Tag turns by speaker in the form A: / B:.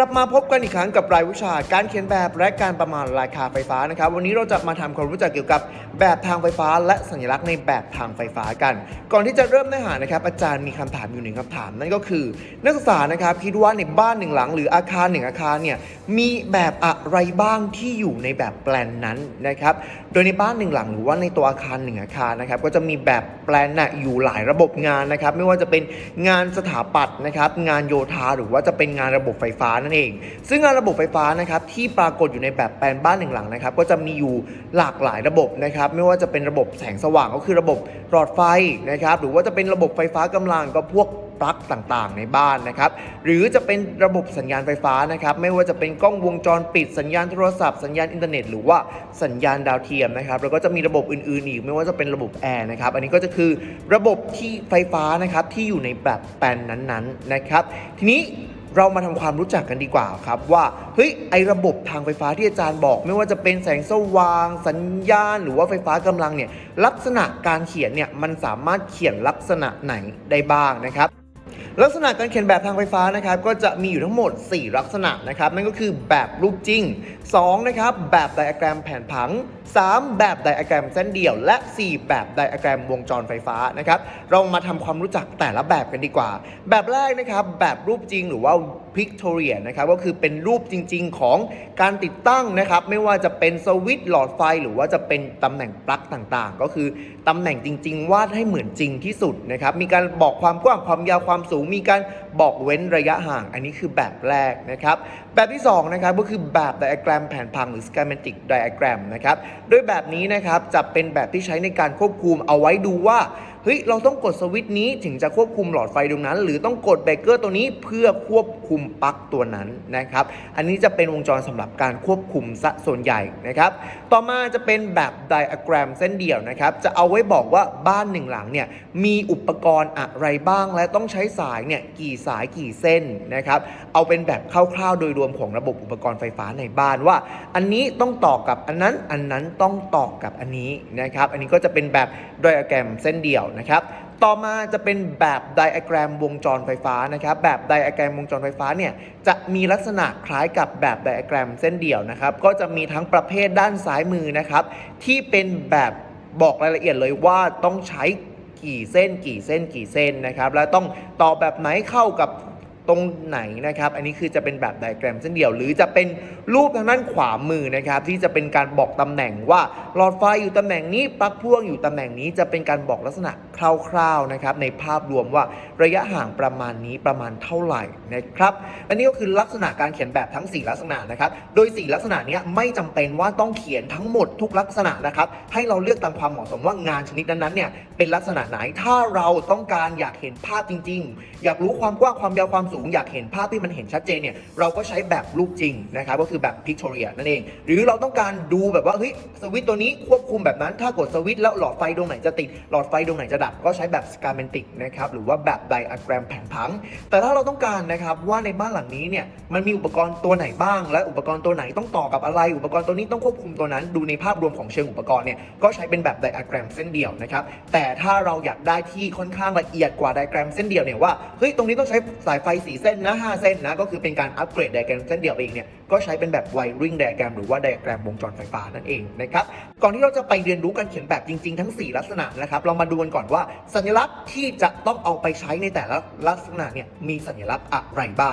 A: กลับมาพบกันอีกครั้งกับรายวิชา การเขียนแบบและการประมาณราคาไฟฟ้านะครับ วันนี้เราจะมาทำความรู้จักเกี่ยวกับแบบทางไฟฟ้า และสัญลักษณ์ในแบบทางไฟฟ้ากัน ก่อนที่จะเริ่มเนื้อหานะครับ อาจารย์มีคำถามอยู่หนึ่งคำถาม นั่นก็คือ นักศึกษานะครับคิดว่าในบ้านหนึ่งหลัง หรืออาคารหนึ่งอาคารเนี่ยมีแบบอะไรบ้างที่อยู่ในแบบแปลนนั้นนะครับ โดยในบ้านหนึ่งหลัง หรือว่าในตัวอาคารหนึ่งอาคารนะครับก็จะมีแบบแปลนน่ะอยู่หลายระบบงานนะครับ ไม่ว่าจะเป็นงานสถาปัตย์นะครับงานโยธาหรือว่าจะเป็นงานระบบไฟฟ้านั่นเอง ซึ่งงานระบบไฟฟ้านะครับที่ปรากฏอยู่ในแบบแปลนบ้านหนึ่งหลังนะครับก็จะมีอยู่หลากหลายระบบนะครับไม่ว่าจะเป็นระบบแสงสว่างก็คือระบบหลอดไฟนะครับหรือว่าจะเป็นระบบไฟฟ้ากำลังก็พวกปลั๊กต่างๆ ในบ้านนะครับหรือจะเป็นระบบสัญญาณไฟฟ้านะครับไม่ว่าจะเป็นกล้องวงจรปิดสัญญาณโทรศัพท์สัญญาณอินเทอร์เน็ตหรือว่าสัญญาณดาวเทียมนะครับแล้วก็จะมีระบบอื่นๆอีกไม่ว่าจะเป็นระบบแอร์นะครับอันนี้ก็จะคือระบบที่ไฟฟ้านะครับที่อยู่ในแบบแปลนนั้นๆนะครับทีนี้ เรามาทำความรู้จักกันดีกว่าครับว่าเฮ้ยไอระบบทางไฟฟ้าที่อาจารย์บอก ไม่ว่าจะเป็นแสงสว่าง สัญญาณ หรือว่าไฟฟ้ากำลังเนี่ยลักษณะการเขียนเนี่ยมันสามารถเขียนลักษณะไหนได้บ้างนะครับ ลักษณะการเขียนแบบทางไฟฟ้านะครับก็จะมีอยู่ทั้งหมด 4 ลักษณะนะครับนั่นก็คือแบบรูปจริง2นะครับแบบไดอะแกรมแผนผัง 3 แบบไดอะแกรมเส้นเดี่ยว และ 4 แบบไดอะแกรมวงจรไฟฟ้านะครับเรามาทำความรู้จักแต่ละแบบกันดีกว่า แบบแรกนะครับแบบรูปจริงหรือว่า pictorial นะครับก็คือเป็นรูปจริง ๆ ของการติดตั้งนะครับ ไม่ว่าจะเป็นสวิตช์หลอดไฟ หรือว่าจะเป็นตำแหน่งปลั๊กต่างๆ ก็คือตำแหน่งจริง ๆ วาดให้เหมือนจริงที่สุดนะครับ มีการบอกความกว้างความยาวความสูง มีการบอกเว้นระยะห่าง อันนี้คือแบบแรกนะครับ แบบที่2นะครับก็คือแบบไดอะแกรมแผนพังหรือ schematic diagram นะครับโดยแบบนี้นะครับจะเป็นแบบที่ใช้ในการควบคุมเอาไว้ดูว่า ฮ้ยเราต้องกดสวิตช์นี้ถึงจะควบคุมหลอดไฟตรงนั้น หรือต้องกดเบรกเกอร์ตัวนี้เพื่อควบคุมปลั๊กตัวนั้นนะครับ อันนี้จะเป็นวงจรสำหรับการควบคุมซะส่วนใหญ่นะครับ ต่อมาจะเป็นแบบไดอะแกรมเส้นเดี่ยวนะครับ จะเอาไว้บอกว่าบ้านหนึ่งหลังเนี่ยมีอุปกรณ์อะไรบ้าง และต้องใช้สายเนี่ยกี่สายกี่เส้นนะครับ เอาเป็นแบบคร่าวๆโดยรวมของระบบอุปกรณ์ไฟฟ้าในบ้านว่า อันนี้ต้องต่อกับอันนั้น อันนั้นต้องต่อกับอันนี้นะครับ อันนี้ก็จะเป็นแบบไดอะแกรมเส้นเดี่ยวนะครับ ต่อมาจะเป็นแบบไดอะแกรมวงจรไฟฟ้านะครับ แบบไดอะแกรมวงจรไฟฟ้าเนี่ยจะมีลักษณะคล้ายกับแบบไดอะแกรมเส้นเดี่ยวนะครับ ก็จะมีทั้งประเภทด้านซ้ายมือนะครับ ที่เป็นแบบบอกรายละเอียดเลยว่าต้องใช้กี่เส้นกี่เส้นกี่เส้นนะครับ และต้องต่อแบบไหนเข้ากับ ตรงไหนนะครับ อันนี้คือจะเป็นแบบไดอะแกรมเส้นเดี่ยว หรือจะเป็นรูปทางด้านขวามือนะครับ ที่จะเป็นการบอกตำแหน่งว่าหลอดไฟอยู่ตำแหน่งนี้ปลั๊กพ่วงอยู่ตำแหน่งนี้จะเป็นการบอกลักษณะคร่าวๆนะครับ ในภาพรวมว่าระยะห่างประมาณนี้ประมาณเท่าไหร่นะครับ อันนี้ก็คือลักษณะการเขียนแบบทั้ง 4 ลักษณะนะครับ โดย 4 ลักษณะนี้ไม่จำเป็นว่าต้องเขียนทั้งหมดทุกลักษณะนะครับ ให้เราเลือกตามความเหมาะสมว่างานชนิดนั้นๆเนี่ยเป็นลักษณะไหน ถ้าเราต้องการอยากเห็นภาพจริง ๆ อยากรู้ความกว้างความยาวความสูงอยากเห็นภาพที่มันเห็นชัดเจนเนี่ยเราก็ใช้แบบรูปจริงนะครับก็คือแบบ pictorial นั่นเอง หรือเราต้องการดูแบบว่าเฮ้ยสวิตตัวนี้ควบคุมแบบนั้น ถ้ากดสวิตแล้วหลอดไฟดวงไหนจะติด หลอดไฟดวงไหนจะดับ ก็ใช้แบบ schematic นะครับหรือว่าแบบไดอะแกรมแผนผัง แต่ถ้าเราต้องการนะครับว่าในบ้านหลังนี้เนี่ยมันมีอุปกรณ์ตัวไหนบ้าง และอุปกรณ์ตัวไหนต้องต่อกับอะไร อุปกรณ์ตัวนี้ต้องควบคุมตัวนั้น ดูในภาพรวมของเชิงอุปกรณ์เนี่ยก็ใช้เป็นแบบไดอะแกรมเส้นเดียวนะครับแต่ถ้าเราอยากได้ที่ค่อนข้างละเอียดกว่าไดอะแกรมเส้นเดียวเนี่ยว่าเฮ้ยตรงนี้ต้องใช้สายไฟสีเส้นนะห้าเส้นนะ ก็คือเป็นการอัปเกรดไดอะแกรมเส้นเดียวเองเนี่ย ก็ใช้เป็นแบบไวริงไดร์แกรมหรือว่าไดร์แกรมวงจรไฟฟ้านั่นเองนะครับ ก่อนที่เราจะไปเรียนรู้การเขียนแบบจริง ๆ ทั้ง 4 ลักษณะนะครับ เรามาดูกันก่อนว่าสัญลักษณ์ที่จะต้องเอาไปใช้ในแต่ละลักษณะเนี่ยมีสัญลักษณ์อะไรบ้าง